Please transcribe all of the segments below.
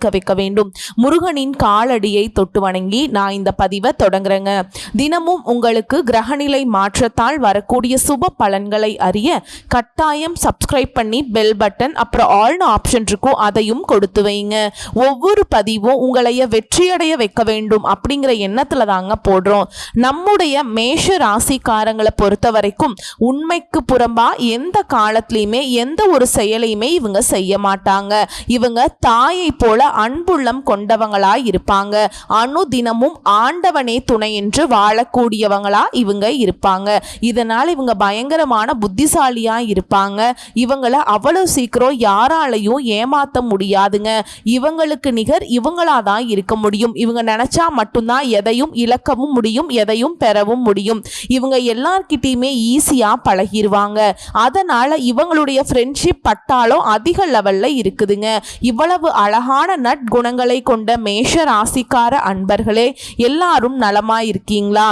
செழிக்க வைக்க வேண்டும். முருகனின் காலடியை தொட்டு வணங்கி நான் இந்த பதிவை தொடங்குறேங்க. தினமும் உங்களுக்கு கிரகநிலை மாற்றத்தால் வரக்கூடிய சுப பலன்களை அறிய கட்டாயம் சப்ஸ்கிரைப் பண்ணி பெல் பட்டன் அப்புறம் ஆல்னு ஆப்ஷன் இருக்கும் அதையும் கொடுத்து வைங்க. ஒவ்வொரு பதிவும் உங்களைய வெற்றியடைய வைக்க வேண்டும் அப்படிங்கிற எண்ணத்துல தாங்க போடுறோம். நம்முடைய மேஷ ராசிக்காரங்களை பொறுத்த வரைக்கும் உண்மைக்கு புறம்பா எந்த காலத்திலையுமே எந்த ஒரு செயலையுமே இவங்க செய்ய மாட்டாங்க. இவங்க தாயை போல அன்புள்ளம் கொண்டவங்களாய் இருப்பாங்க. அனுதினமும் ஆண்டவனே துணை என்று வாழக்கூடியவங்களா இவங்க இருப்பாங்க. இதனால் இவங்க பயங்கரமான புத்திசாலியாக இருப்பாங்க. இவங்களை அவ்வளோ சீக்கிரம் யாராலையும் ஏமாத்த முடியாதுங்க. இவங்களுக்கு நிகர் இவங்களா தான் இருக்க முடியும். இவங்க நினச்சா மட்டும்தான் எதையும் இழக்கவும் முடியும் எதையும் பெறவும் முடியும். இவங்க எல்லார்கிட்டையுமே ஈஸியாக பழகிடுவாங்க அதனால் இவங்களுடைய ஃப்ரெண்ட்ஷிப் பட்டாலும் அதிக லெவலில் இருக்குதுங்க. இவ்வளவு அழகான நற்குணங்களை கொண்ட மேஷ ராசிக்கார அன்பர்களே எல்லாரும் நலமாயிருக்கீங்களா?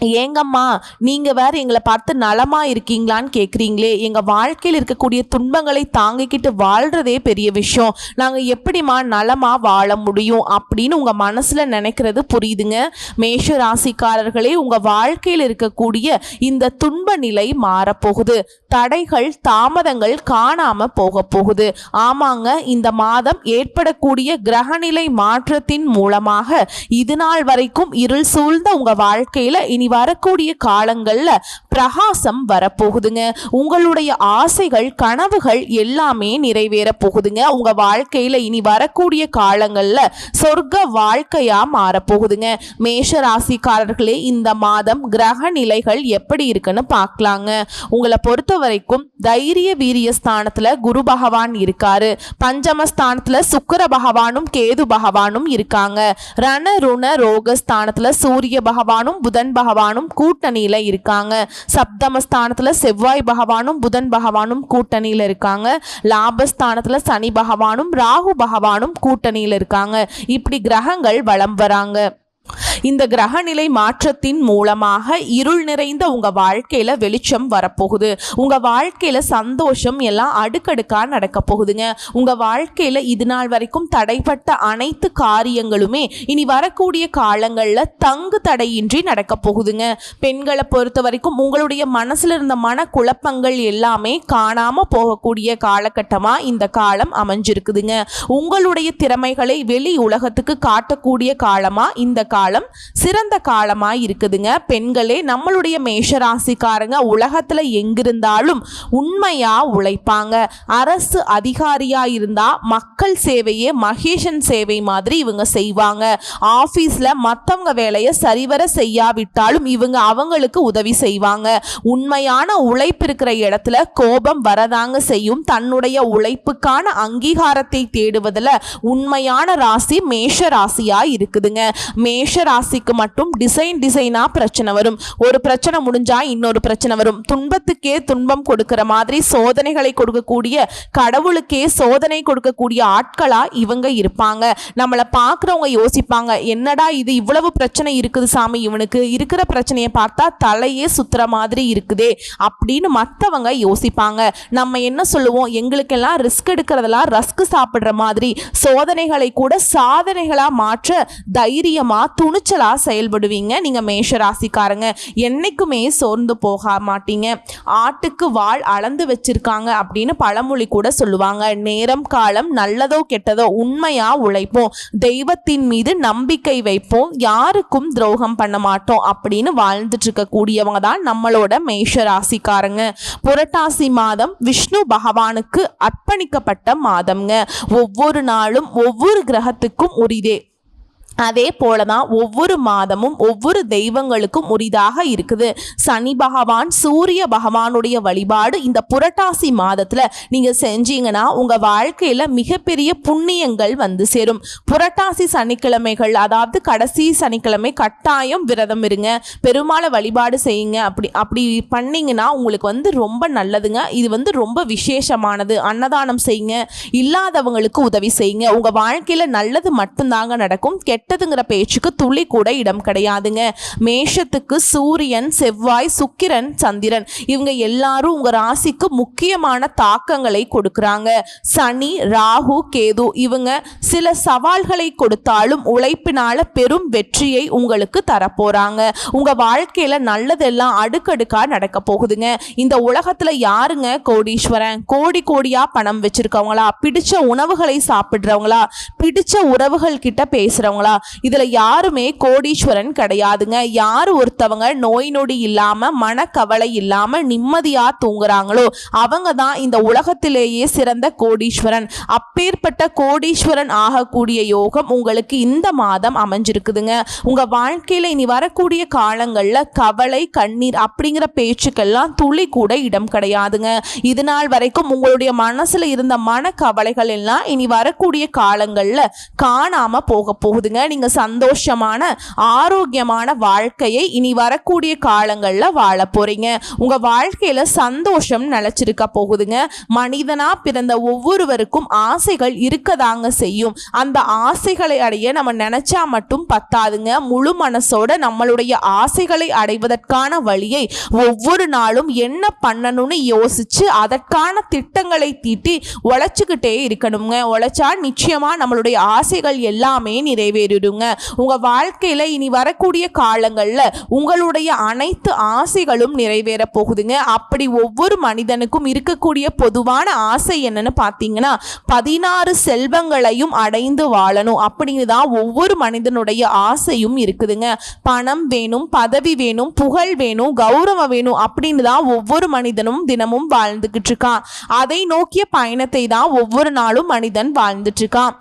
ஏங்கம்மா நீங்கள் வேறு எங்களை பார்த்து நலமாக இருக்கீங்களான்னு கேட்குறீங்களே எங்கள் வாழ்க்கையில் இருக்கக்கூடிய துன்பங்களை தாங்கிக்கிட்டு வாழ்கிறதே பெரிய விஷயம். நாங்கள் எப்படிம்மா நலமாக வாழ முடியும் அப்படின்னு உங்கள் மனசில் நினைக்கிறது புரியுதுங்க. மேஷ ராசிக்காரர்களே உங்கள் வாழ்க்கையில் இருக்கக்கூடிய இந்த துன்ப நிலை மாறப்போகுது. தடைகள் தாமதங்கள் காணாமல் போக போகுது. ஆமாங்க இந்த மாதம் ஏற்படக்கூடிய கிரகநிலை மாற்றத்தின் மூலமாக இது நாள் வரைக்கும் இருள் சூழ்ந்த உங்கள் வாழ்க்கையில் இனி வரக்கூடிய காலங்கள்ல பிரகாசம் வரப்போகுதுங்க. உங்களுடைய ஆசைகள் கனவுகள் எல்லாமே நிறைவேற போகுதுங்க. உங்க வாழ்க்கையில இனி வரக்கூடிய காலங்கள்ல சொர்க்க வாழ்க்கையா மாறப்போகுதுங்க மேஷ ராசிக்காரர்களே இந்த மாதம் கிரக நிலைகள் எப்படி இருக்குன்னு பார்க்கலாங்க. உங்களை பொறுத்த வரைக்கும் தைரிய வீரிய ஸ்தானத்துல குரு பகவான் இருக்காரு. பஞ்சமஸ்தானத்துல சுக்கர பகவானும் கேது பகவானும் இருக்காங்க. ரண ருண ரோக ஸ்தானத்துல சூரிய பகவானும் புதன் பகவான் பகவானும் கூட்டணியில் இருக்காங்க. சப்தமஸ்தானத்தில் செவ்வாய் பகவானும் புதன் பகவானும் கூட்டணியில் இருக்காங்க. லாபஸ்தானத்தில் சனி பகவானும் ராகு பகவானும் கூட்டணியில் இருக்காங்க. இப்படி கிரகங்கள் வலம் வராங்க. இந்த கிரகநிலை மாற்றத்தின் மூலமாக இருள் நிறைந்த உங்க வாழ்க்கையில வெளிச்சம் வரப்போகுது. உங்க வாழ்க்கையில சந்தோஷம் எல்லாம் அடுக்கடுக்கா நடக்க போகுதுங்க. உங்க வாழ்க்கையில இது நாள் வரைக்கும் தடைப்பட்ட அனைத்து காரியங்களுமே இனி வரக்கூடிய காலங்கள்ல தங்கு தடையின்றி நடக்க போகுதுங்க. பெண்களை பொறுத்த வரைக்கும் உங்களுடைய மனசுல இருந்த மன குழப்பங்கள் எல்லாமே காணாம போகக்கூடிய காலகட்டமா இந்த காலம் அமைஞ்சிருக்குதுங்க. உங்களுடைய திறமைகளை வெளி உலகத்துக்கு காட்டக்கூடிய காலமா இந்த காலம் சிறந்த காலமாக இருக்குதுங்க. பெண்களே நம்மளுடைய மேஷராசிக்காரங்க உலகத்தில் எங்கிருந்தாலும் உண்மையாக உழைப்பாங்க. அரசு அதிகாரியாக இருந்தால் மக்கள் சேவையே மகேஷன் சேவை மாதிரி இவங்க செய்வாங்க. ஆஃபீஸில் மற்றவங்க வேலையை சரிவர செய்யாவிட்டாலும் இவங்க அவங்களுக்கு உதவி செய்வாங்க. உண்மையான உழைப்பு இருக்கிற இடத்துல கோபம் வரதாங்க செய்யும். தன்னுடைய உழைப்புக்கான அங்கீகாரத்தை தேடுவதில் உண்மையான ராசி மேஷ ராசியாக இருக்குதுங்க. மேஷ ராசிக்கு மட்டும் டிசைன் டிசைனாக பிரச்சனை வரும். ஒரு பிரச்சனை முடிஞ்சா இன்னொரு பிரச்சனை வரும். துன்பத்துக்கே துன்பம் கொடுக்கிற மாதிரி சோதனைகளை கொடுக்கக்கூடிய கடவுளுக்கே சோதனை கொடுக்கக்கூடிய ஆட்களாக இவங்க இருப்பாங்க. நம்மளை பார்க்குறவங்க யோசிப்பாங்க என்னடா இது இவ்வளவு பிரச்சனை இருக்குது சாமி இவனுக்கு இருக்கிற பிரச்சனையை பார்த்தா தலையே சுத்துற மாதிரி இருக்குதே அப்படின்னு மற்றவங்க யோசிப்பாங்க. நம்ம என்ன சொல்லுவோம்? எங்களுக்கெல்லாம் ரிஸ்க் எடுக்கிறதெல்லாம் ரஸ்க் சாப்பிட்ற மாதிரி சோதனைகளை கூட சாதனைகளாக மாற்ற தைரியமா துணிச்சலா செயல்படுவீங்க. நீங்க மேஷ ராசிக்காரங்க. என்னைக்குமே சோர்ந்து போக மாட்டீங்க. ஆட்டுக்கு வாள் அளந்து வச்சிருக்காங்க அப்படின்னு பழமொழி கூட சொல்லுவாங்க. நேரம் காலம் நல்லதோ கெட்டதோ உண்மையா உழைப்போம். தெய்வத்தின் மீது நம்பிக்கை வைப்போம். யாருக்கும் துரோகம் பண்ண மாட்டோம் அப்படின்னு வாழ்ந்துட்டு இருக்கக்கூடியவங்க தான் நம்மளோட மேஷ ராசிக்காரங்க. புரட்டாசி மாதம் விஷ்ணு பகவானுக்கு அர்ப்பணிக்கப்பட்ட மாதம்ங்க. ஒவ்வொரு நாளும் ஒவ்வொரு கிரகத்துக்கும் உரிதே. அதே போல தான் ஒவ்வொரு மாதமும் ஒவ்வொரு தெய்வங்களுக்கும் உரிதாக இருக்குது. சனி பகவான் சூரிய பகவானுடைய வழிபாடு இந்த புரட்டாசி மாதத்தில் நீங்கள் செஞ்சீங்கன்னா உங்கள் வாழ்க்கையில் மிகப்பெரிய புண்ணியங்கள் வந்து சேரும். புரட்டாசி சனிக்கிழமைகள் அதாவது கடைசி சனிக்கிழமை கட்டாயம் விரதம் இருங்க. பெருமாளை வழிபாடு செய்யுங்க. அப்படி அப்படி பண்ணீங்கன்னா உங்களுக்கு வந்து ரொம்ப நல்லதுங்க. இது வந்து ரொம்ப விசேஷமானது. அன்னதானம் செய்யுங்க. இல்லாதவங்களுக்கு உதவி செய்யுங்க. உங்கள் வாழ்க்கையில் நல்லது மட்டும்தாங்க நடக்கும். கெட்டதுங்கிற பேச்சுக்கு துளி கூட இடம் கிடையாதுங்க. மேஷத்துக்கு சூரியன் செவ்வாய் சுக்கிரன் சந்திரன். இவங்க எல்லாரும் உங்க ராசிக்கு முக்கியமான தாக்கங்களை கொடுக்கறாங்க. சனி ராகு கேது இவங்க சில சவால்களை கொடுத்தாலும் உழைப்பினால பெரும் வெற்றியை உங்களுக்கு தரப்போறாங்க. உங்க வாழ்க்கையில நல்லதெல்லாம் அடுக்கடுக்கா நடக்க போகுதுங்க. இந்த உலகத்துல யாருங்க கோடீஸ்வரன்? கோடி கோடியா பணம் வச்சிருக்கவங்களா? பிடிச்ச உணவுகளை சாப்பிடுறவங்களா? பிடிச்ச உறவுகள் கிட்ட பேசுறவங்களா? இதுல யாருமே கோடீஸ்வரன் கிடையாதுங்க. யார் ஒருத்தவங்க நோய் நொடி இல்லாம மனக்கவலை இல்லாம நிம்மதியா தூங்குறாங்களோ அவங்க தான் இந்த உலகத்திலேயே சிறந்த கோடீஸ்வரன். அப்பேற்பட்ட கோடீஸ்வரன் ஆகக்கூடிய யோகம் உங்களுக்கு இந்த மாதம் அமைஞ்சிருக்குதுங்க. உங்க வாழ்க்கையில இனி வரக்கூடிய காலங்கள்ல கவலை கண்ணீர் அப்படிங்கிற பேச்சுக்கெல்லாம் துளி கூட இடம் கிடையாதுங்க. இது நாள் வரைக்கும் உங்களுடைய மனசுல இருந்த மன கவலைகள் எல்லாம் இனி வரக்கூடிய காலங்கள்ல காணாம போக போகுதுங்க. நீங்கள் சந்தோஷமான ஆரோக்கியமான வாழ்க்கையை இனி வரக்கூடிய காலங்களில் வாழ போகிறீங்க உங்கள் வாழ்க்கையில் சந்தோஷம் நிலச்சிருக்க போகுதுங்க. மனிதனாக பிறந்த ஒவ்வொருவருக்கும் ஆசைகள் இருக்கதாங்க செய்யும். அந்த ஆசைகளை அடைய நம்ம நினச்சா மட்டும் பத்தாதுங்க. முழு மனசோட நம்மளுடைய ஆசைகளை அடைவதற்கான வழியை ஒவ்வொரு நாளும் என்ன பண்ணணும்னு யோசிச்சு அதற்கான திட்டங்களை தீட்டி உழைச்சிக்கிட்டே இருக்கணுங்க. உழைச்சா நிச்சயமாக நம்மளுடைய ஆசைகள் எல்லாமே நிறைவேறிடுங்க உங்க வாழ்க்கையில இனி வரக்கூடிய காலங்கள்ல உங்களுடைய அனைத்து ஆசைகளும் நிறைவேற போகுதுங்க. அப்படி ஒவ்வொரு மனிதனுக்கும் இருக்கக்கூடிய பொதுவான ஆசை என்னன்னு பார்த்தீங்கன்னா பதினாறு செல்வங்களையும் அடைந்து வாழணும். அப்படின்னு தான் ஒவ்வொரு மனிதனுடைய ஆசையும் இருக்குதுங்க. பணம் வேணும் பதவி வேணும் புகழ் வேணும் கௌரவம் வேணும் அப்படின்னு தான் ஒவ்வொரு மனிதனும் தினமும் வாழ்ந்துகிட்டு இருக்கான். அதை நோக்கிய பயணத்தை தான் ஒவ்வொரு நாளும் மனிதன் வாழ்ந்துட்டு இருக்கான்.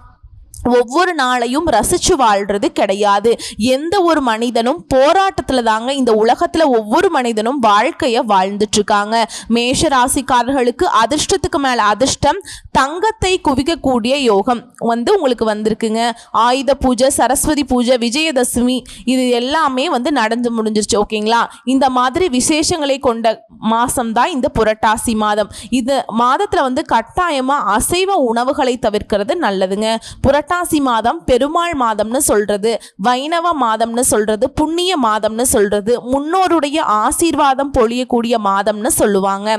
ஒவ்வொரு நாளையும் ரசிச்சு வாழ்றது கிடையாது. எந்த ஒரு மனிதனும் போராட்டத்தில் தாங்க இந்த உலகத்தில் ஒவ்வொரு மனிதனும் வாழ்க்கையை வாழ்ந்துட்டு இருக்காங்க மேஷ ராசிக்காரர்களுக்கு அதிர்ஷ்டத்துக்கு மேலே அதிர்ஷ்டம் தங்கத்தை குவிக்கக்கூடிய யோகம் வந்து உங்களுக்கு வந்திருக்குங்க. ஆயுத பூஜை சரஸ்வதி பூஜை விஜயதசமி இது எல்லாமே வந்து நடந்து முடிஞ்சிருச்சு ஓகேங்களா? இந்த மாதிரி விசேஷங்களை கொண்ட மாதம் தான் இந்த புரட்டாசி மாதம். இது மாதத்தில் வந்து கட்டாயமாக அசைவ உணவுகளை தவிர்க்கிறது நல்லதுங்க. புரட்டா புரட்டாசி மாதம் பெருமாள் மாதம்னு சொல்றது வைணவ மாதம்னு சொல்றது புண்ணிய மாதம்னு சொல்றது முன்னோருடைய ஆசீர்வாதம் பொழியக்கூடிய மாதம்னு சொல்லுவாங்க.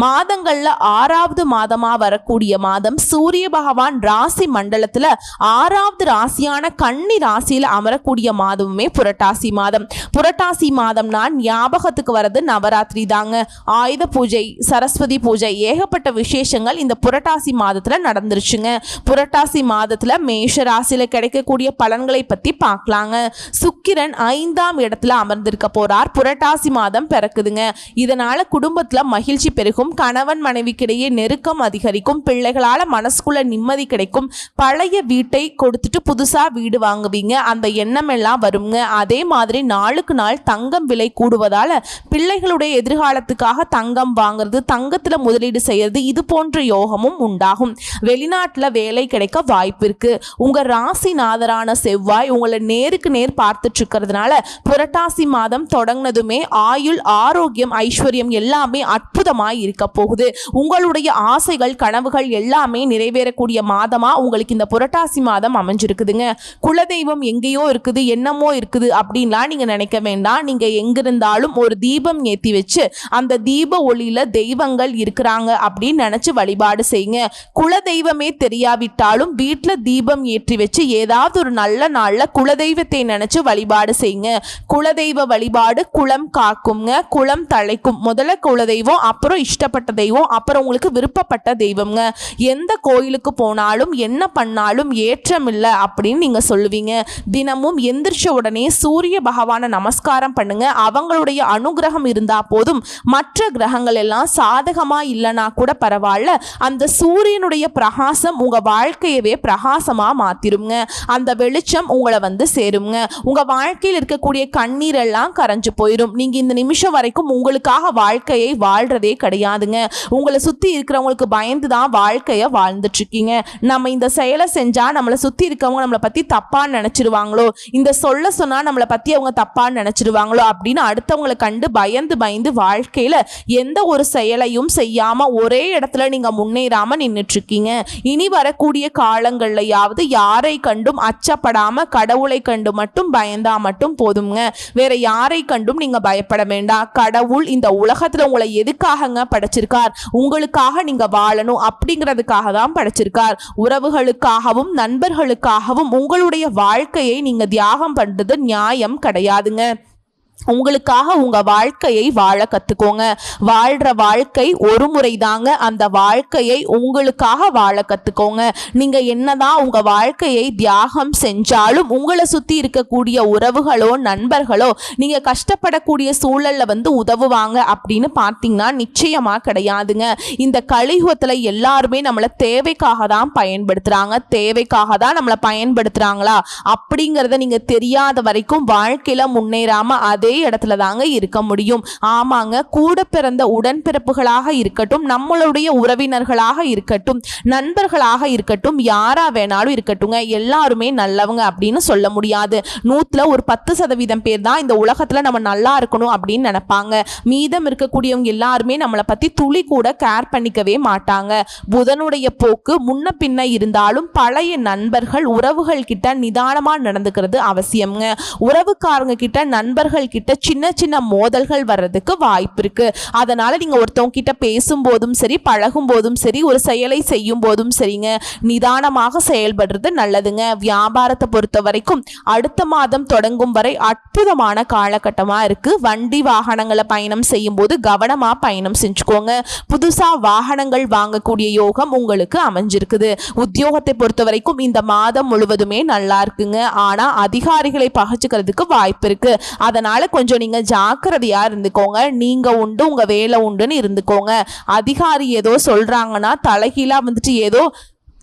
மாதங்கள்ல ஆறாவது மாதமா வரக்கூடிய மாதம் சூரிய பகவான் ராசி மண்டலத்துல ஆறாவது ராசியான கன்னி ராசியில அமரக்கூடிய மாதமுமே புரட்டாசி மாதம். புரட்டாசி மாதம்னா ஞாபகத்துக்கு வர்றது நவராத்திரி தாங்க. ஆயுத பூஜை சரஸ்வதி பூஜை ஏகப்பட்ட விசேஷங்கள் இந்த புரட்டாசி மாதத்துல நடந்துருச்சுங்க. புரட்டாசி மாதத்துல மேஷ ராசியில கிடைக்கக்கூடிய பலன்களை பத்தி பார்க்கலாங்க. சுக்கிரன் ஐந்தாம் இடத்துல அமர்ந்திருக்க போறார். புரட்டாசி மாதம் பிறக்குதுங்க. இதனால குடும்பத்துல மகிழ்ச்சி பெருகும். கணவன் மனைவிக்கிடையே நெருக்கம் அதிகரிக்கும் பிள்ளைகளால் மனசுக்குள்ள நிம்மதி கிடைக்கும் பழைய வீட்டை கொடுத்துட்டு புதுசாக வீடு வாங்குவீங்க அந்த எண்ணம் எல்லாம் வருங்க. அதே மாதிரி நாளுக்கு நாள் தங்கம் விலை கூடுவதால் பிள்ளைகளுடைய எதிர்காலத்துக்காக தங்கம் வாங்குறது தங்கத்தில் முதலீடு செய்யறது இது போன்ற யோகமும் உண்டாகும். வெளிநாட்டில் வேலை கிடைக்க வாய்ப்பு இருக்கு. உங்கள் ராசிநாதரான செவ்வாய் உங்களை நேருக்கு நேர் பார்த்துட்டு இருக்கிறதுனால புரட்டாசி மாதம் தொடங்கினதுமே ஆயுள் ஆரோக்கியம் ஐஸ்வர்யம் எல்லாமே அற்புதமாய் இருக்க போகுது உங்களுடைய ஆசைகள் கனவுகள் எல்லாமே நிறைவேறக்கூடிய மாதமா உங்களுக்கு இந்த புரட்டாசி மாதம் அமைஞ்சிருக்குதுங்க. குலதெய்வம் எங்கேயோ இருக்குது என்னமோ இருக்குது அப்படின்லாம் நீங்க நினைக்க வேண்டாம். நீங்க எங்கிருந்தாலும் ஒரு தீபம் ஏத்தி வச்சு அந்த தீப ஒளியில தெய்வங்கள் இருக்கிறாங்க அப்படின்னு நினைச்சு வழிபாடு செய்யுங்க. குலதெய்வமே தெரியாவிட்டாலும் வீட்டுல தீபம் ஏற்றி வச்சு ஏதாவது ஒரு நல்ல நாள்ல குலதெய்வத்தை நினைச்சு வழிபாடு செய்யுங்க. குலதெய்வ வழிபாடு குளம் காக்குங்க குளம் தழைக்கும் முதல்ல குலதெய்வம் அப்புறம் இஷ்ட இஷ்டப்பட்ட தெய்வம் அப்புறம் உங்களுக்கு விருப்பப்பட்ட தெய்வம்ங்க. எந்த கோயிலுக்கு போனாலும் என்ன பண்ணாலும் ஏற்றமில்லை அப்படின்னு நீங்கள் சொல்லுவீங்க. தினமும் எந்திரிச்ச உடனே சூரிய பகவானை நமஸ்காரம் பண்ணுங்க. அவங்களுடைய அனுகிரகம் இருந்தால் போதும். மற்ற கிரகங்கள் எல்லாம் சாதகமாக இல்லைனா கூட பரவாயில்ல. அந்த சூரியனுடைய பிரகாசம் உங்கள் வாழ்க்கையவே பிரகாசமாக மாற்றிருங்க அந்த வெளிச்சம் உங்களை வந்து சேருங்க உங்கள் வாழ்க்கையில் இருக்கக்கூடிய கண்ணீரெல்லாம் கரைஞ்சு போயிடும் நீங்கள் இந்த நிமிஷம் வரைக்கும் உங்களுக்காக வாழ்க்கையை வாழ்கிறதே கிடையாது. முடியாதுங்க. உங்களை சுற்றி இருக்கிறவங்களுக்கு பயந்து தான் வாழ்க்கையை வாழ்ந்துட்டு இருக்கீங்க நம்ம இந்த செயலை செஞ்சால் நம்மளை சுற்றி இருக்கவங்க நம்மளை பற்றி தப்பான்னு நினச்சிடுவாங்களோ இந்த சொல்ல சொன்னால் நம்மளை பற்றி அவங்க தப்பான்னு நினச்சிடுவாங்களோ அப்படின்னு அடுத்தவங்களை கண்டு பயந்து பயந்து வாழ்க்கையில் எந்த ஒரு செயலையும் செய்யாமல் ஒரே இடத்துல நீங்கள் முன்னேறாமல் நின்றுட்டுருக்கீங்க இனி வரக்கூடிய காலங்கள்லையாவது யாரை கண்டும் அச்சப்படாமல் கடவுளை கண்டு மட்டும் பயந்தா மட்டும் போதுங்க வேற யாரை கண்டும் நீங்கள் பயப்பட வேண்டாம். கடவுள் இந்த உலகத்தில் உங்களை எதுக்காகங்க படைச்சிருக்கார். உங்களுக்காக நீங்கள் வாழணும் அப்படிங்கிறதுக்காக தான் படைச்சிருக்கார். உறவுகளுக்காகவும் நண்பர்களுக்காகவும் உங்களுடைய வாழ்க்கையை நீங்கள் தியாகம் பண்ணுறது நியாயம் கிடையாதுங்க. உங்களுக்காக உங்கள் வாழ்க்கையை வாழ கற்றுக்கோங்க வாழ்கிற வாழ்க்கை ஒரு முறை தாங்க. அந்த வாழ்க்கையை உங்களுக்காக வாழ கற்றுக்கோங்க நீங்கள் என்னதான் உங்கள் வாழ்க்கையை தியாகம் செஞ்சாலும் உங்களை சுற்றி இருக்கக்கூடிய உறவுகளோ நண்பர்களோ நீங்கள் கஷ்டப்படக்கூடிய சூழலில் வந்து உதவுவாங்க அப்படின்னு பார்த்தீங்கன்னா நிச்சயமாக கிடையாதுங்க. இந்த கலியுகத்தில் எல்லாருமே நம்மளை தேவைக்காக தான் பயன்படுத்துகிறாங்க தேவைக்காக தான் நம்மளை பயன்படுத்துகிறாங்களா அப்படிங்கிறத நீங்கள் தெரியாத வரைக்கும் வாழ்க்கையில் முன்னேறாமல் அதே இடத்துல தாங்க இருக்க முடியும். ஆமாங்க கூட பிறந்த உடன்பிறப்புகளாக இருக்கட்டும் நம்மளுடைய உறவினர்களாக இருக்கட்டும் நண்பர்களாக இருக்கட்டும் யாரா வேணாலும் இருக்கட்டுங்க. எல்லாருமே நல்லவங்க அப்படின்னு சொல்ல முடியாது. நூத்துல ஒரு பத்து சதவீதம் பேர் தான் இந்த உலகத்துல நம்ம நல்லா இருக்கணும் அப்படின்னு நினைப்பாங்க. மீதம் இருக்கக்கூடியவங்க எல்லாருமே நம்மளை பத்தி துளி கூட கேர் பண்ணிக்கவே மாட்டாங்க. புதனுடைய போக்கு முன்ன பின்ன இருந்தாலும் பழைய நண்பர்கள் உறவுகள் கிட்ட நிதானமா நடந்துக்கிறது அவசியம்ங்க. உறவுக்காரங்க கிட்ட நண்பர்கள் கிட்ட கிட்ட சின்ன சின்ன மோதல்கள் வர்றதுக்கு வாய்ப்பு இருக்கு. அதனால நீங்க ஒருத்தவங்க கிட்ட பேசும்போதும் சரி பழகும் போதும் சரி ஒரு செயலை செய்யும் போதும் சரிங்க. நிதானமாக செயல்படுறது நல்லதுங்க. வியாபாரத்தை பொறுத்த வரைக்கும் அடுத்த மாதம் தொடங்கும் வரை அற்புதமான காலகட்டமா இருக்கு. வண்டி வாகனங்களை பயணம் செய்யும் போது கவனமா பயணம் செஞ்சுக்கோங்க. புதுசா வாகனங்கள் வாங்கக்கூடிய யோகம் உங்களுக்கு அமைஞ்சிருக்குது. உத்தியோகத்தை பொறுத்த வரைக்கும் இந்த மாதம் முழுவதுமே நல்லா இருக்குங்க. ஆனா அதிகாரிகளை பகச்சுக்கிறதுக்கு வாய்ப்பு இருக்கு. அதனால கொஞ்சம் நீங்க ஜாக்கிரதையா இருந்துக்கோங்க. நீங்க உண்டு உங்க வேலை உண்டுன்னு இருந்துக்கோங்க. அதிகாரி ஏதோ சொல்றாங்கன்னா தலைகீழா வந்துட்டு ஏதோ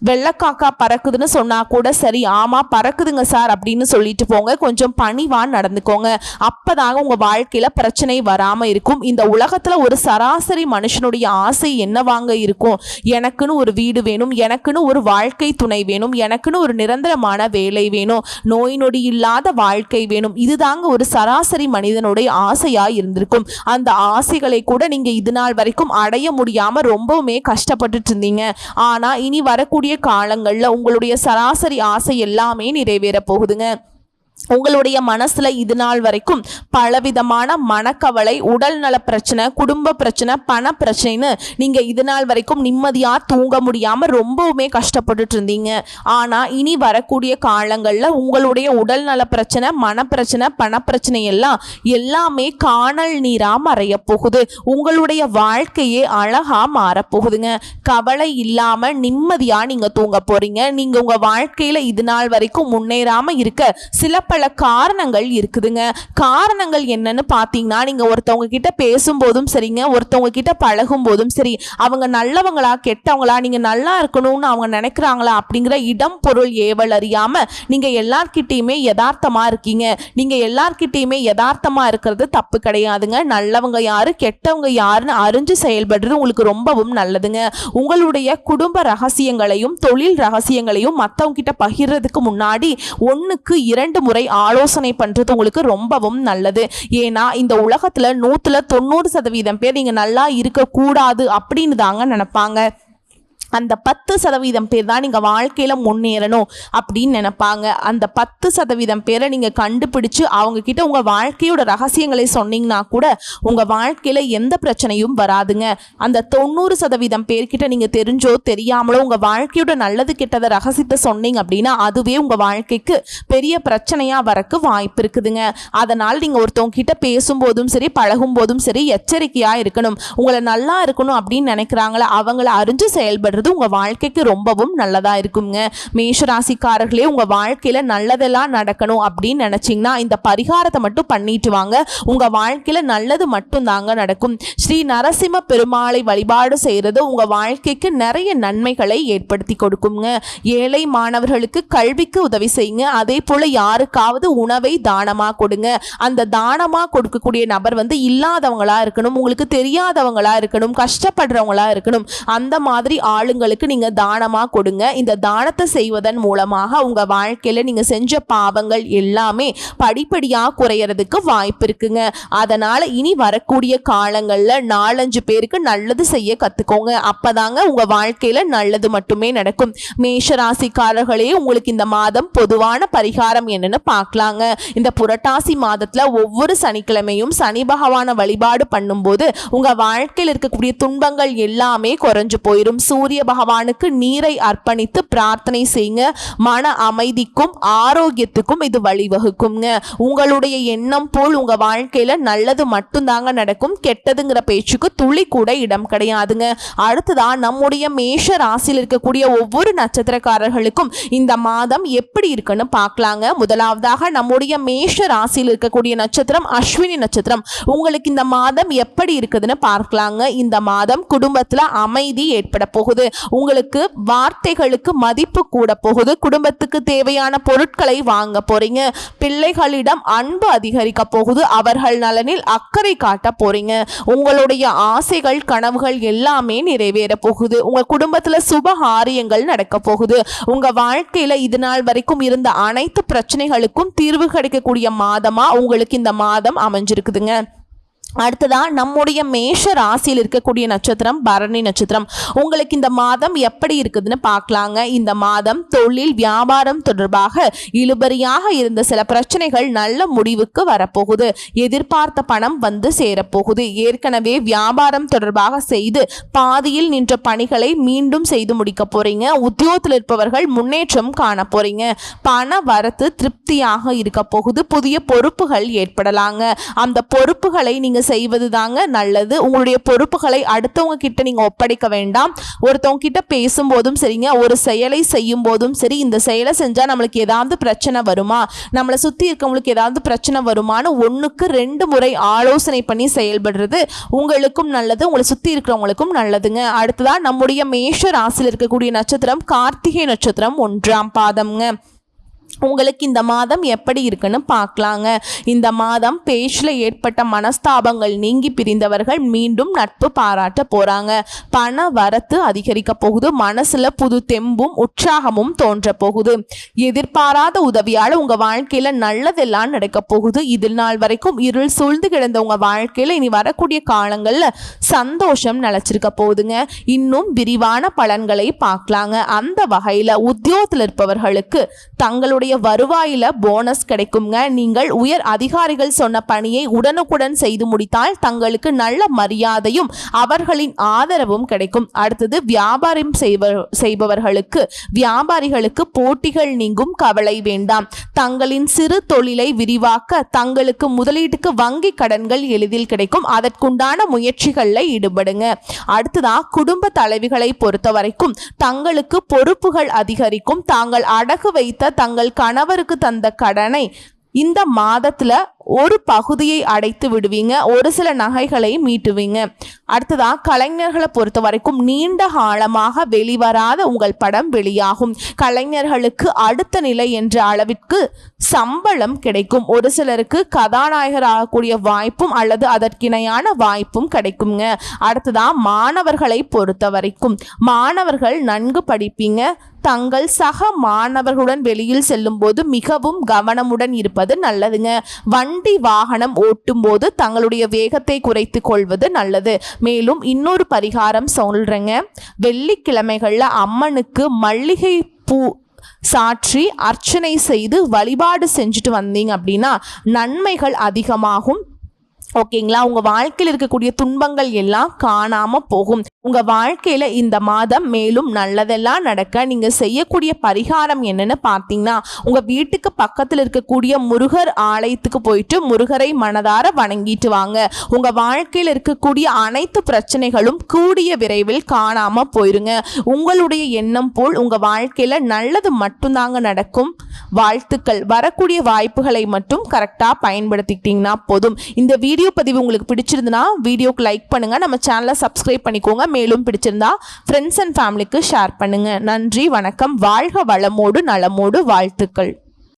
வெள்ளக்காக்கா பறக்குதுன்னு சொன்னால் கூட சரி ஆமாம் பறக்குதுங்க சார் அப்படின்னு சொல்லிட்டு போங்க. கொஞ்சம் பணிவா நடந்துக்கோங்க. அப்போதாங்க உங்கள் வாழ்க்கையில் பிரச்சனை வராமல் இருக்கும். இந்த உலகத்தில் ஒரு சராசரி மனுஷனுடைய ஆசை என்னவாங்க இருக்கும்? எனக்குன்னு ஒரு வீடு வேணும் எனக்குன்னு ஒரு வாழ்க்கை துணை வேணும் எனக்குன்னு ஒரு நிரந்தரமான வேலை வேணும் நோய் நொடி இல்லாத வாழ்க்கை வேணும். இதுதாங்க ஒரு சராசரி மனிதனுடைய ஆசையாக இருந்திருக்கும். அந்த ஆசைகளை கூட நீங்கள் இது நாள் வரைக்கும் அடைய முடியாமல் ரொம்பவுமே கஷ்டப்பட்டுட்டு இருந்தீங்க. ஆனால் இனி வரக்கூடிய காலங்களில் உங்களுடைய சராசரி ஆசை எல்லாமே நிறைவேற போகுதுங்க. உங்களுடைய மனசுல இது நாள் வரைக்கும் பலவிதமான மனக்கவலை உடல் நல பிரச்சனை குடும்ப பிரச்சனை பண பிரச்சனைன்னு நீங்க இது நாள் வரைக்கும் நிம்மதியா தூங்க முடியாம ரொம்பவுமே கஷ்டப்பட்டுட்டு இருந்தீங்க. ஆனா இனி வரக்கூடிய காலங்களில் உங்களுடைய உடல் நல பிரச்சனை மனப்பிரச்சனை பணப்பிரச்சனை எல்லாம் எல்லாமே காணல் நீரா மறைய போகுது. உங்களுடைய வாழ்க்கையே அழகா மாறப்போகுதுங்க கவலை இல்லாம நிம்மதியா நீங்க தூங்க போறீங்க. நீங்க உங்க வாழ்க்கையில இது நாள் வரைக்கும் முன்னேறாம இருக்க சில பல காரணங்கள் இருக்குதுங்க. காரணங்கள் என்னன்னு பார்த்தீங்கன்னா நீங்கள் ஒருத்தவங்க கிட்ட பேசும்போதும் சரிங்க ஒருத்தவங்க கிட்ட பழகும் போதும் சரி அவங்க நல்லவங்களா கெட்டவங்களா நீங்கள் நல்லா இருக்கணும்னு அவங்க நினைக்கிறாங்களா அப்படிங்கிற இடம் பொருள் ஏவல் அறியாமல் நீங்கள் எல்லார்கிட்டேயுமே யதார்த்தமாக இருக்கீங்க. நீங்கள் எல்லார்கிட்டேயுமே யதார்த்தமாக இருக்கிறது தப்பு கிடையாதுங்க. நல்லவங்க யாரு கெட்டவங்க யாருன்னு அறிஞ்சு செயல்படுறது உங்களுக்கு ரொம்பவும் நல்லதுங்க. உங்களுடைய குடும்ப ரகசியங்களையும் தொழில் ரகசியங்களையும் மற்றவங்க கிட்ட பகிர்றதுக்கு முன்னாடி ஒன்றுக்கு இரண்டு முறை ஆலோசனை பண்ணுறது உங்களுக்கு ரொம்பவும் நல்லது. ஏன்னா இந்த உலகத்தில் நூற்றுல தொண்ணூறு சதவீதம் பேர் நீங்கள் நல்லா இருக்கக்கூடாது அப்படின்னு தாங்க நினைப்பாங்க. அந்த பத்து சதவீதம் பேர் தான் நீங்கள் வாழ்க்கையில் முன்னேறணும் அப்படின்னு நினைப்பாங்க. அந்த பத்து சதவீதம் பேரை நீங்கள் கண்டுபிடிச்சு அவங்கக்கிட்ட உங்கள் வாழ்க்கையோட ரகசியங்களை சொன்னீங்கன்னா கூட உங்கள் வாழ்க்கையில் எந்த பிரச்சனையும் வராதுங்க. அந்த தொண்ணூறு சதவீதம் பேர்கிட்ட நீங்கள் தெரிஞ்சோ தெரியாமலோ உங்கள் வாழ்க்கையோட நல்லது கெட்டதை ரகசியத்தை சொன்னீங்க அப்படின்னா அதுவே உங்கள் வாழ்க்கைக்கு பெரிய பிரச்சனையாக வரக்கு வாய்ப்பு இருக்குதுங்க. அதனால் நீங்கள் ஒருத்தவங்க கிட்ட பேசும்போதும் சரி பழகும் போதும் சரி எச்சரிக்கையாக இருக்கணும். உங்களை நல்லா இருக்கணும் அப்படின்னு நினைக்கிறாங்களே அவங்கள அறிஞ்சு செயல்படுறது உங்கள் வாழ்க்கைக்கு ரொம்பவும் நல்லதாக இருக்குங்க. மேஷராசிக்காரர்களே உங்கள் வாழ்க்கையில் நல்லதெல்லாம் நடக்கணும் அப்படின்னு நினச்சிங்கன்னா இந்த பரிகாரத்தை மட்டும் பண்ணிட்டு வாங்க. உங்கள் வாழ்க்கையில் நல்லது மட்டும் தாங்க நடக்கும். ஸ்ரீ நரசிம்ம பெருமாளை வழிபாடு செய்கிறது உங்கள் வாழ்க்கைக்கு நிறைய நன்மைகளை ஏற்படுத்தி கொடுக்குங்க. ஏழை மாணவர்களுக்கு கல்விக்கு உதவி செய்யுங்க. அதே போல் யாருக்காவது உணவை தானமாக கொடுங்க. அந்த தானமாக கொடுக்கக்கூடிய நபர் வந்து இல்லாதவங்களாக இருக்கணும். உங்களுக்கு தெரியாதவங்களாக இருக்கணும். கஷ்டப்படுறவங்களாக இருக்கணும். அந்த மாதிரி ஆள் ஆளுங்களுக்கு நீங்க தானமா கொடுங்க. இந்த தானத்தை செய்வதன் மூலமாக உங்க வாழ்க்கையில நீங்க செஞ்ச பாவங்கள் எல்லாமே படிப்படியா குறையறதுக்கு வாய்ப்பு இருக்குங்க. அதனால இனி வரக்கூடிய காலங்கள்ல நாலஞ்சு பேருக்கு நல்லது செய்ய கத்துக்கோங்க. அப்பதாங்க உங்க வாழ்க்கையில நல்லது மட்டுமே நடக்கும். மேஷராசிக்காரர்களே உங்களுக்கு இந்த மாதம் பொதுவான பரிகாரம் என்னன்னு பார்க்கலாங்க. இந்த புரட்டாசி மாதத்துல ஒவ்வொரு சனிக்கிழமையும் சனி பகவான வழிபாடு பண்ணும்போது உங்க வாழ்க்கையில் இருக்கக்கூடிய துன்பங்கள் எல்லாமே குறைஞ்சு போயிடும் சூரிய பகவானுக்கு நீரை அர்ப்பணித்து பிரார்த்தனை செய்யுங்க. மன அமைதிக்கும் ஆரோக்கியத்துக்கும் இது வழிவகுக்குங்க. உங்களுடைய எண்ணம் போல் உங்க வாழ்க்கையில நல்லது மட்டும்தாங்க நடக்கும். கெட்டதுங்கிற பேச்சுக்கு துளி கூட இடம் கிடையாதுங்க. அடுத்ததா நம்முடைய மேஷ ராசியில் இருக்கக்கூடிய ஒவ்வொரு நட்சத்திரக்காரர்களுக்கும் இந்த மாதம் எப்படி இருக்குன்னு பார்க்கலாங்க. முதலாவதாக நம்முடைய மேஷ ராசியில் இருக்கக்கூடிய நட்சத்திரம் அஸ்வினி நட்சத்திரம். உங்களுக்கு இந்த மாதம் எப்படி இருக்குதுன்னு பார்க்கலாங்க. இந்த மாதம் குடும்பத்துல அமைதி ஏற்பட போகுது. உங்களுக்கு வார்த்தைகளுக்கு மதிப்பு கூட போகுது. குடும்பத்துக்கு தேவையான பொருட்களை வாங்க போறீங்க. பிள்ளைகளிடம் அன்பு அதிகரிக்க போகுது. அவர்கள் நலனில் அக்கறை காட்ட போறீங்க. உங்களுடைய ஆசைகள் கனவுகள் எல்லாமே நிறைவேற போகுது. உங்க குடும்பத்துல சுப காரியங்கள் நடக்க போகுது. உங்க வாழ்க்கையில இது நாள் வரைக்கும் இருந்த அனைத்து பிரச்சனைகளுக்கும் தீர்வு கிடைக்கக்கூடிய மாதமா உங்களுக்கு இந்த மாதம் அமைஞ்சிருக்குதுங்க. அடுத்ததாக நம்முடைய மேஷ ராசியில் இருக்கக்கூடிய நட்சத்திரம் பரணி நட்சத்திரம். உங்களுக்கு இந்த மாதம் எப்படி இருக்குதுன்னு பார்க்கலாங்க. இந்த மாதம் தொழில் வியாபாரம் தொடர்பாக இழுபறியாக இருந்த சில பிரச்சனைகள் நல்ல முடிவுக்கு வரப்போகுது. எதிர்பார்த்த பணம் வந்து சேரப்போகுது. ஏற்கனவே வியாபாரம் தொடர்பாக செய்து பாதியில் நின்ற பணிகளை மீண்டும் செய்து முடிக்க போறீங்க. உத்தியோகத்தில் இருப்பவர்கள் முன்னேற்றம் காண போறீங்க. பண வரத்து திருப்தியாக இருக்க போகுது. புதிய பொறுப்புகள் ஏற்படலாங்க. அந்த பொறுப்புகளை நீங்க செய்வது தாங்க நல்லது. உங்களுடைய பொறுப்புகளை அடுத்தவங்க கிட்ட நீங்க ஒப்படைக்க வேண்டாம். ஒருத்தவங்க கிட்ட பேசும்போதும் சரிங்க. ஒரு செயலை செய்யும் போதும் சரி இந்த செயலை செஞ்சா நம்மளுக்கு ஏதாவது பிரச்சனை வருமா? நம்மளை சுத்தி இருக்கவங்களுக்கு ஏதாவது பிரச்சனை வருமான்னு ஒண்ணுக்கு ரெண்டு முறை ஆலோசனை பண்ணி செயல்படுறது உங்களுக்கும் நல்லது உங்களை சுத்தி இருக்கிறவங்களுக்கும் நல்லதுங்க. அடுத்ததாக நம்முடைய மேஷ ராசியில் இருக்கக்கூடிய நட்சத்திரம் கார்த்திகை நட்சத்திரம் ஒன்றாம் பாதம்ங்க. உங்களுக்கு இந்த மாதம் எப்படி இருக்குன்னு பார்க்கலாங்க. இந்த மாதம் பேச்சில் ஏற்பட்ட மனஸ்தாபங்கள் நீங்கி பிரிந்தவர்கள் மீண்டும் நட்பு பாராட்ட போகிறாங்க பண வரத்து அதிகரிக்க போகுது. மனசில் புது தெம்பும் உற்சாகமும் தோன்ற போகுது. எதிர்பாராத உதவியால் உங்கள் வாழ்க்கையில் நல்லதெல்லாம் நடக்க போகுது. இதில் நாள் வரைக்கும் இருள் சூழ்ந்து கிடந்த உங்கள் வாழ்க்கையில் இனி வரக்கூடிய காலங்களில் சந்தோஷம் நிலச்சிருக்க போகுதுங்க. இன்னும் விரிவான பலன்களை பார்க்கலாங்க. அந்த வகையில் உத்தியோகத்தில் இருப்பவர்களுக்கு தங்களுடைய வருவாயில போனஸ் கிடைக்குங்க. நீங்கள் உயர் அதிகாரிகள் சொன்ன பணியை உடனுக்குடன் செய்து முடித்தால் தங்களுக்கு நல்ல மரியாதையும் அவர்களின் ஆதரவும் கிடைக்கும். அடுத்தது வியாபாரம் செய்பவர்களுக்கு வியாபாரிகளுக்கு போட்டிகள் நீங்கும் கவலை வேண்டாம். தங்களின் சிறு தொழிலை விரிவாக்க தங்களுக்கு முதலீட்டுக்கு வங்கி கடன்கள் எளிதில் கிடைக்கும். அதற்குண்டான முயற்சிகளில் ஈடுபடுங்க. அடுத்ததா குடும்ப தலைவிகளை பொறுத்த வரைக்கும் தங்களுக்கு பொறுப்புகள் அதிகரிக்கும். தாங்கள் அடகு வைத்த தங்கள் கணவருக்கு தந்த கடனை இந்த மாதத்தில் ஒரு பகுதியை அடைத்து விடுவீங்க. ஒரு சில நகைகளை மீட்டுவீங்க. அடுத்ததாக கலைஞர்களை பொறுத்த வரைக்கும் நீண்ட காலமாக வெளிவராத உங்கள் படம் வெளியாகும். கலைஞர்களுக்கு அடுத்த நிலை என்ற அளவிற்கு சம்பளம் கிடைக்கும். ஒரு சிலருக்கு கதாநாயகர் ஆகக்கூடிய வாய்ப்பும் அல்லது அதற்கிணையான வாய்ப்பும் கிடைக்குங்க. அடுத்ததா மாணவர்களை பொறுத்த வரைக்கும். மாணவர்கள் நன்கு படிப்பீங்க. தங்கள் சக மாணவர்களுடன் வெளியில் செல்லும் போது மிகவும் கவனமுடன் இருப்பது நல்லதுங்க. வன் வண்டி வாகனம் ஓட்டும்போது தங்களுடைய வேகத்தை குறைத்து கொள்வது நல்லது. மேலும் இன்னொரு பரிகாரம் சொல்றேங்க. வெள்ளிக்கிழமைகளில் அம்மனுக்கு மல்லிகை பூ சாற்றி அர்ச்சனை செய்து வழிபாடு செஞ்சுட்டு வந்தீங்க அப்படின்னா நன்மைகள் அதிகமாகும். ஓகேங்களா? உங்க வாழ்க்கையில் இருக்கக்கூடிய துன்பங்கள் எல்லாம் காணாம போகும். உங்க வாழ்க்கையில இந்த மாதம் மேலும் நல்லதெல்லாம் நடக்க நீங்க செய்யக்கூடிய பரிகாரம் என்னன்னு பார்த்தீங்கன்னா உங்க வீட்டுக்கு பக்கத்தில் இருக்கக்கூடிய முருகர் ஆலயத்துக்கு போயிட்டு முருகரை மனதார வணங்கிட்டு வாங்க. உங்க வாழ்க்கையில் இருக்கக்கூடிய அனைத்து பிரச்சனைகளும் கூடிய விரைவில் காணாம போயிருங்க. உங்களுடைய எண்ணம் போல் உங்க வாழ்க்கையில நல்லது மட்டும்தாங்க நடக்கும். வாழ்த்துக்கள். வரக்கூடிய வாய்ப்புகளை மட்டும் கரெக்டாக பயன்படுத்திக்கிட்டிங்கன்னா போதும். இந்த வீடியோ பதிவு உங்களுக்கு பிடிச்சிருந்துன்னா வீடியோக்கு லைக் பண்ணுங்கள் நம்ம சேனலை சப்ஸ்கிரைப் பண்ணிக்கோங்க. மேலும் பிடிச்சிருந்தா ஃப்ரெண்ட்ஸ் அண்ட் ஃபேமிலிக்கு ஷேர் பண்ணுங்கள் நன்றி வணக்கம். வாழ்க வளமோடு நலமோடு வாழ்த்துக்கள்.